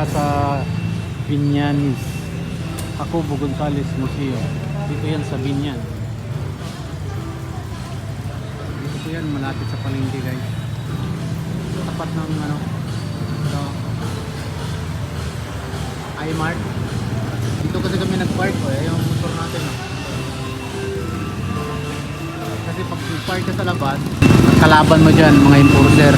saka sa Binyanis. Jacobo Gonzales Museo. Dito yan sa Binyan. Dito yan malapit sa palengke guys. Tapat ng ano ito. iMart. Dito kasi kami nag-park oh, eh, yung motor natin oh. kasi pag nag-park ka sa labas kalaban mo dyan mga enforcer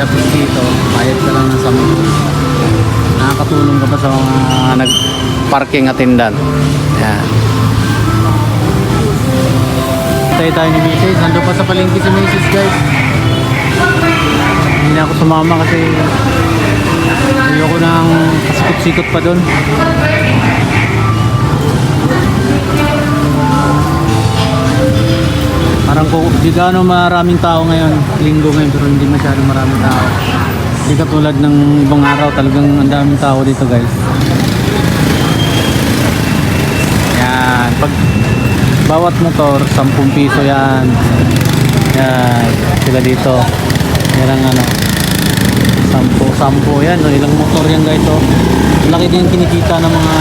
dapat dito bayad ka lang ng 10 nakakatulong ka pa sa mga nag-parking attendant yan. Tayo tayo ni Mrs. nandun pa sa palengke si Mrs. guys. Hindi na ako sumama kasi ayoko nang kasikot-sikot pa doon Kung di gaano maraming tao ngayon, linggo ngayon pero hindi masyado maraming tao. Hindi katulad ng ibang araw, talagang ang daming tao dito guys. Yan, pag bawat motor, 10 piso yan. Yan, sila dito. Yan ano, 10, 10 yan, ilang motor yan guys oh. Laki din kinikita ng mga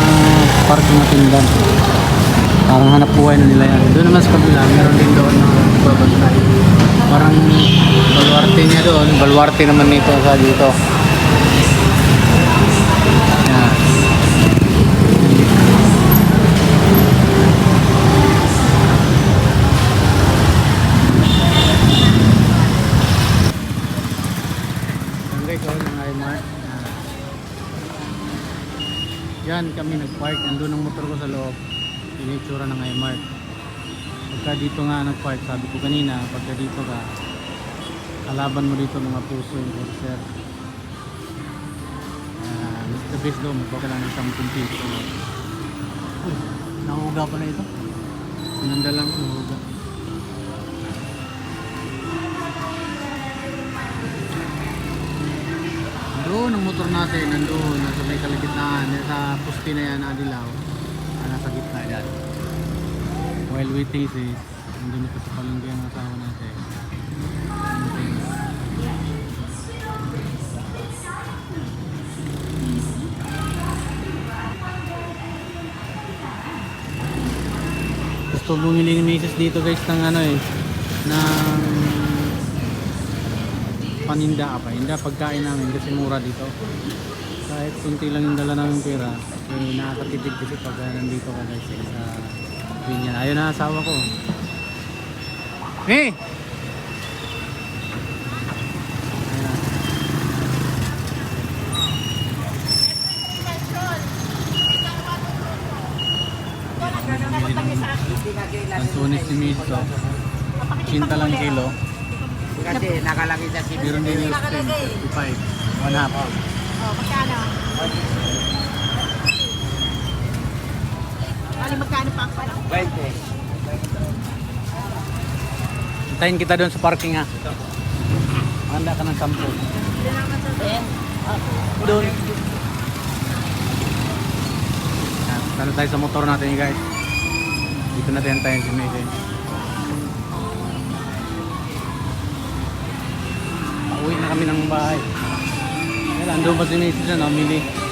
parking na tindan. Parang hanap buhay na nila yan. Doon naman sa kabila, meron din doon na nagbabantay. Parang baluarte niya doon. Baluarte naman nito sa dito. Yan. Yan kami nag-park. Nandun ang motor ko sa loob. Yung itsura ng iMart. Pagka dito nga nag-park, sabi ko kanina, pagka dito ka, kalaban mo dito mga puso yung corsair. Uh, Mr. Best daw, magpaka lang ng 10 piso. Uy, nahuga pala ito. Sinanda lang, nahuga. Doon ang motor natin, nandoon, nasa may kalagitnaan, nasa pusti na yan, adilaw. Ah, nasa gitna yan. While waiting sis, nandun ito sa palengke ang asawa natin. Gusto bumili ni Mrs. dito guys ng ano eh, ng paninda pa. Hindi pagkain namin kasi mura dito. Kahit kunti lang yung dala namin pera, eh, nakakatipid kasi pag nandito ka guys eh, sa Binyan. Ayun na asawa ko. Ayun na. Lantunis ni Misto. Cinta lang kilo. Kasi nakalagay sa spring. 55. One half. Oh, magkano? Magkano pa ang pala? 20. Hintayin kita doon sa parking ha. Handa ka ng sampo. Doon. Talo tayo sa motor natin guys. Dito natin hintayin si Mede. Pauwi na kami ng bahay. Well, andun pa si Mede na namili.